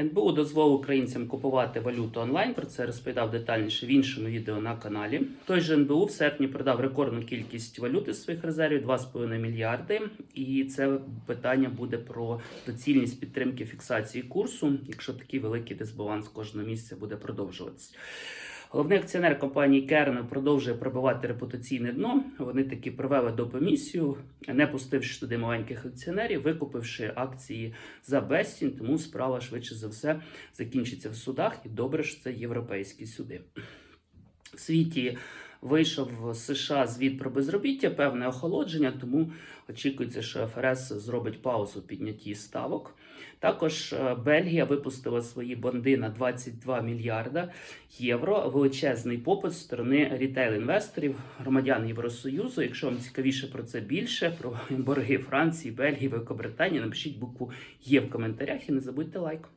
НБУ дозволив українцям купувати валюту онлайн. Про це розповідав детальніше в іншому відео на каналі. Той же НБУ в серпні продав рекордну кількість валюти з своїх резервів 2,5 мільярди. І це питання буде про доцільність підтримки фіксації курсу, якщо такий великий дисбаланс кожного місяця буде продовжуватися. Головний акціонер компанії Керн продовжує пробивати репутаційне дно. Вони таки провели допомісію, не пустивши туди маленьких акціонерів, викупивши акції за безцінь, тому справа швидше за все закінчиться в судах. І добре, що це європейські суди. В світі вийшов з США звіт про безробіття, певне охолодження, тому очікується, що ФРС зробить паузу у піднятті ставок. Також е, Бельгія випустила свої бонди на 22 мільярда євро. Величезний попит з сторони рітейл-інвесторів, громадян Євросоюзу. Якщо вам цікавіше про це більше, про борги Франції, Бельгії, Великобританії, напишіть букву Є в коментарях і не забудьте лайк.